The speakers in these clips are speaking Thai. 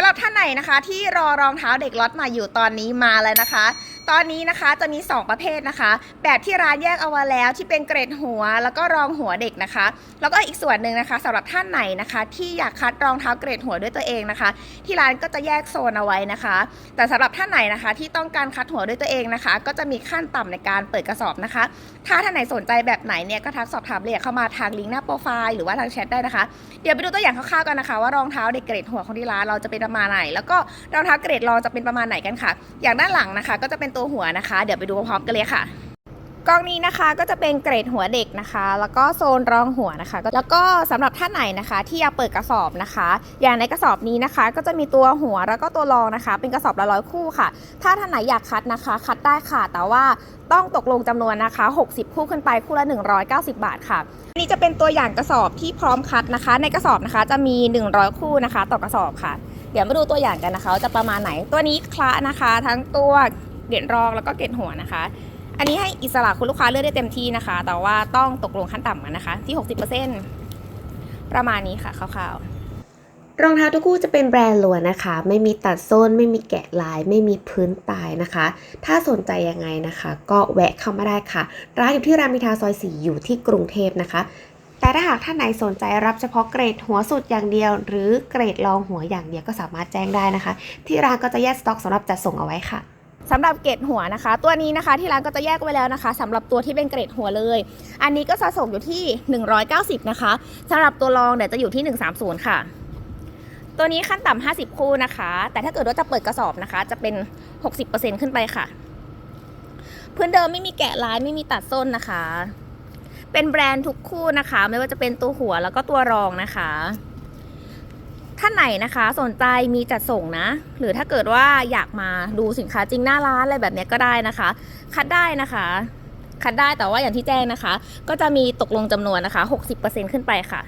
ำหรับท่านไหนนะคะ ที่รอรองเท้าเด็กล็อตใหม่อยู่ตอนนี้มาแล้วนะคะ ตอนนี้นะคะจะมี 2 ประเภทนะคะ แบบที่ร้านแยกเอาไว้แล้วที่เป็นเกรดหัว แล้วก็รองหัวเด็กนะคะ แล้วก็อีกส่วนหนึ่งนะคะสำหรับท่านไหนนะคะ ที่อยากคัดรองเท้าเกรดหัวด้วยตัวเองนะคะ ที่ร้านก็จะแยกโซนเอาไว้นะคะ แต่สำหรับท่านไหนนะคะที่ต้องการคัดหัวด้วยตัวเองนะคะ ก็จะมีขั้นต่ำในการเปิดกระสอบนะคะ ถ้าท่านไหนสนใจแบบไหนเนี่ยก็ทักสอบถามเรียกเข้ามาทางลิงก์หน้าโปรไฟล์หรือว่าทางแชทได้นะคะ เดี๋ยวไปดูตัวอย่างคร่าวๆกันนะคะ ว่ารองเท้าเด็กเกรดหัวของที่ร้านเราจะเป็นประมาณไหน แล้วก็รองเท้าเกรดรองจะเป็นประมาณไหนกันค่ะ อย่างด้านหลังนะคะ ก็จะเป็นตัวหัวนะคะ เดี๋ยวไปดูพร้อมๆกันเลยค่ะกล้องนี้นะคะก็จะเป็นเกรดหัวเด็กนะคะ แล้วก็โซนรองหัวนะคะ แล้วก็สำหรับท่านไหนนะคะ ที่อยากเปิดกระสอบนะคะ อย่างในกระสอบนี้นะคะ ก็จะมีตัวหัวแล้วก็ตัวรองนะคะ เป็นกระสอบละร้อยคู่ค่ะ ถ้าท่านไหนอยากคัดนะคะ คัดได้ค่ะ แต่ว่าต้องตกลงจำนวนนะคะ 60 คู่ขึ้นไปคู่ละ 190 บาทค่ะอันนี้จะเป็นตัวอย่างกระสอบที่พร้อมคัดนะคะ ในกระสอบนะคะจะมี 100 คู่นะคะ ต่อกระสอบค่ะ เดี๋ยวมาดูตัวอย่างกันนะคะจะประมาณไหนตัวนี้คละนะคะ ทั้งตัว เกรดรองแล้วก็เกรดหัวนะคะ อันนี้ให้อิสระคุณลูกค้าเลือกได้เต็มที่นะคะ แต่ว่าต้องตกลงขั้นต่ำกันนะคะ ที่ 60%ประมาณนี้ค่ะคร่าวๆรองเท้าทุกคู่จะเป็นแบรนด์ล้วนนะคะ ไม่มีตัดโซน ไม่มีแกะลาย ไม่มีพื้นตายนะคะ ถ้าสนใจยังไงนะคะ ก็แวะเข้ามาได้ค่ะ ร้านอยู่ที่รามอินทราซอย 4 อยู่ที่กรุงเทพนะคะ แต่ถ้าหากท่านไหนสนใจรับเฉพาะเกรดหัวสุดอย่างเดียว หรือเกรดรองหัวอย่างเดียวก็สามารถแจ้งได้นะคะ ที่ร้านก็จะแยกสต็อกสำหรับจัดส่งเอาไว้ค่ะ สำหรับเกรดหัวนะคะ ตัวนี้นะคะที่ร้านก็จะแยกไว้แล้วนะคะสำหรับตัวที่เป็นเกรดหัวเลย อันนี้ก็สะสมอยู่ที่ 190 นะคะสำหรับตัวรองเดี๋ยวจะอยู่ที่ 130 ค่ะ ตัวนี้ขั้นต่ำ50 คู่นะคะ แต่ถ้าเกิดว่าจะเปิดกระสอบนะคะ จะเป็น 60%ขึ้นไปค่ะ พื้นเดิมไม่มีแกะลายไม่มีตัดส้นนะคะ เป็นแบรนด์ทุกคู่นะคะ ไม่ว่าจะเป็นตัวหัวแล้วก็ตัวรองนะคะ ท่านไหนนะคะสนใจมีจัดส่งนะ หรือถ้าเกิดว่าอยากมาดูสินค้าจริงหน้าร้านอะไรแบบนี้ก็ได้นะคะ คัดได้นะคะ คัดได้แต่ว่าอย่างที่แจ้งนะคะ ก็จะมีตกลงจำนวนนะคะ 60%ขึ้นไปค่ะ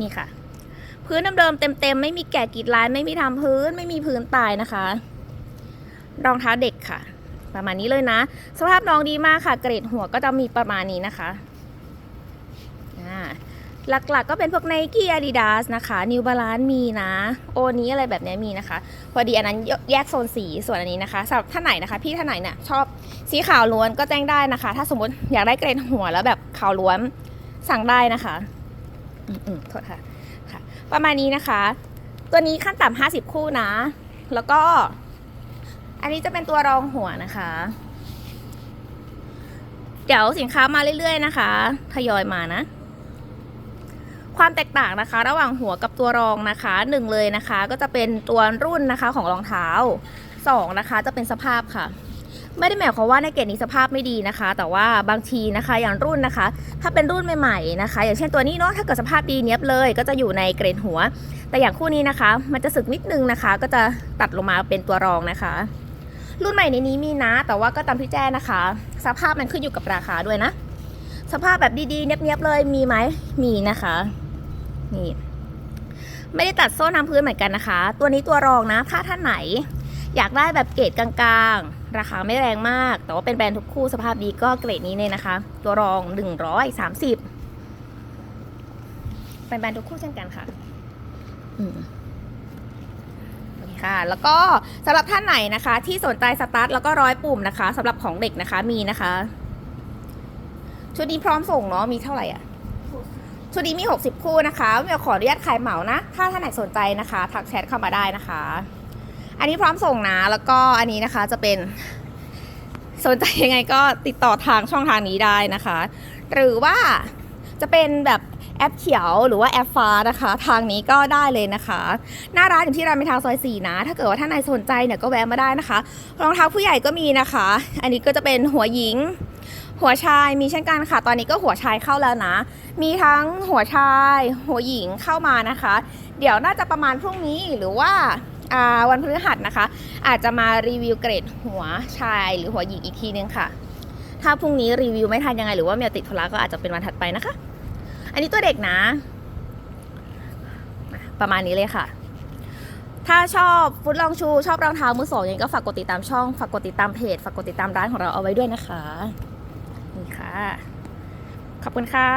นี่ค่ะ พื้นเดิมๆเต็มๆไม่มีแกะกีดลายไม่มีทำพื้น ไม่มีพื้นตายนะคะ รองเท้าเด็กค่ะ ประมาณนี้เลยนะ สภาพน้องดีมากค่ะ เกรดหัวก็จะมีประมาณนี้นะคะ หลักๆ ก็เป็นพวก n i กี้ Adidas นะคะ New Balance มีนะ โอนี้อะไรแบบนี้มีนะคะ พอดีอันนั้นแยกโซนสีส่วนอันนี้นะคะสำหรับท่านไหนนะคะ พี่ท่านไหนเนี่ยชอบสีขาวล้วนก็แจ้งได้นะคะ ถ้าสมมติอยากได้เกรดหัวแล้วแบบขาวล้วนสั่งได้นะคะอืมๆโทษค่ะค่ะ ประมาณนี้นะคะ ตัวนี้ขั้นต่ำ50 คู่นะ แล้วก็ อันนี้จะเป็นตัวรองหัวนะคะ เดี๋ยวสินค้ามาเรื่อยๆนะคะ ทยอยมานะ ความแตกต่างนะคะ ระหว่างหัวกับตัวรองนะคะหนึ่งเลยนะคะ ก็จะเป็นตัวรุ่นนะคะของรองเท้าสองนะคะจะเป็นสภาพค่ะ ไม่ได้หมายความว่าในเกรดนี้สภาพไม่ดีนะคะ แต่ว่าบางทีนะคะอย่างรุ่นนะคะ ถ้าเป็นรุ่นใหม่ๆนะคะ อย่างเช่นตัวนี้เนาะถ้าเกิดสภาพดีเนี้ยบเลย ก็จะอยู่ในเกรดหัว แต่อย่างคู่นี้นะคะ มันจะสึกนิดนึงนะคะ ก็จะตัดลงมาเป็นตัวรองนะคะ รุ่นใหม่ในนี้มีนะ แต่ว่าก็ตามที่แจ้งนะคะ สภาพมันขึ้นอยู่กับราคาด้วยนะสภาพแบบดีๆ เนียบๆเลยมีไหมมีนะคะ นี่ไม่ได้ตัดโซ่น้ำพื้นเหมือนกันนะคะ ตัวนี้ตัวรองนะ ถ้าท่านไหน อยากได้แบบเกรดกลางๆ ราคาไม่แรงมาก แต่ว่าเป็นแบรนด์ทุกคู่สภาพดีก็เกรดนี้เลยนะคะ ตัวรอง 130 เป็นแบรนด์ทุกคู่เช่นกันค่ะคค่ะ แล้วก็สำหรับท่านไหนนะคะ ที่สนใจสตาร์ทแล้วก็ร้อยปุ่มนะคะสำหรับของเด็กนะคะมีนะคะ ชุดนี้พร้อมส่งเนาะมีเท่าไหร่อะ ชุดนี้มี 60 คู่นะคะเมียขออนุญาตขายเหมานะ ถ้าท่านไหนสนใจนะคะทักแชทเข้ามาได้นะคะ อันนี้พร้อมส่งนะ แล้วก็อันนี้นะคะจะเป็นสนใจยังไงก็ติดต่อทางช่องทางนี้ได้นะคะ หรือว่าจะเป็นแบบแอปเขียวหรือว่าแอปฟ้านะคะ ทางนี้ก็ได้เลยนะคะ หน้าร้านอยู่ที่รามอินทราซอย4นะ ถ้าเกิดว่าท่านไหนสนใจเนี่ยก็แวะมาได้นะคะ รองเท้าผู้ใหญ่ก็มีนะคะ อันนี้ก็จะเป็นหัวหญิง หัวชายมีเช่นกันค่ะ ตอนนี้ก็หัวชายเข้าแล้วนะ มีทั้งหัวชาย หัวหญิงเข้ามานะคะ เดี๋ยวน่าจะประมาณพรุ่งนี้หรือว่าวันพฤหัสนะคะ อาจจะมารีวิวเกรดหัวชายหรือหัวหญิงอีกทีนึงค่ะ ถ้าพรุ่งนี้รีวิวไม่ทันยังไง หรือว่าเมียติดธุระก็อาจจะเป็นวันถัดไปนะคะ อันนี้ตัวเด็กนะ ประมาณนี้เลยค่ะถ้าชอบฟุตลองชู ชอบรองเท้ามือสองยังก็ฝากกดติดตามช่อง ฝากกดติดตามเพจ ฝากกดติดตามร้านของเราเอาไว้ด้วยนะคะ นี่ค่ะ ขอบคุณค่ะ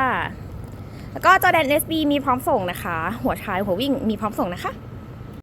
แล้วก็จอแดน SB มีพร้อมส่งนะคะ หัวชายหัววิ่งมีพร้อมส่งนะคะ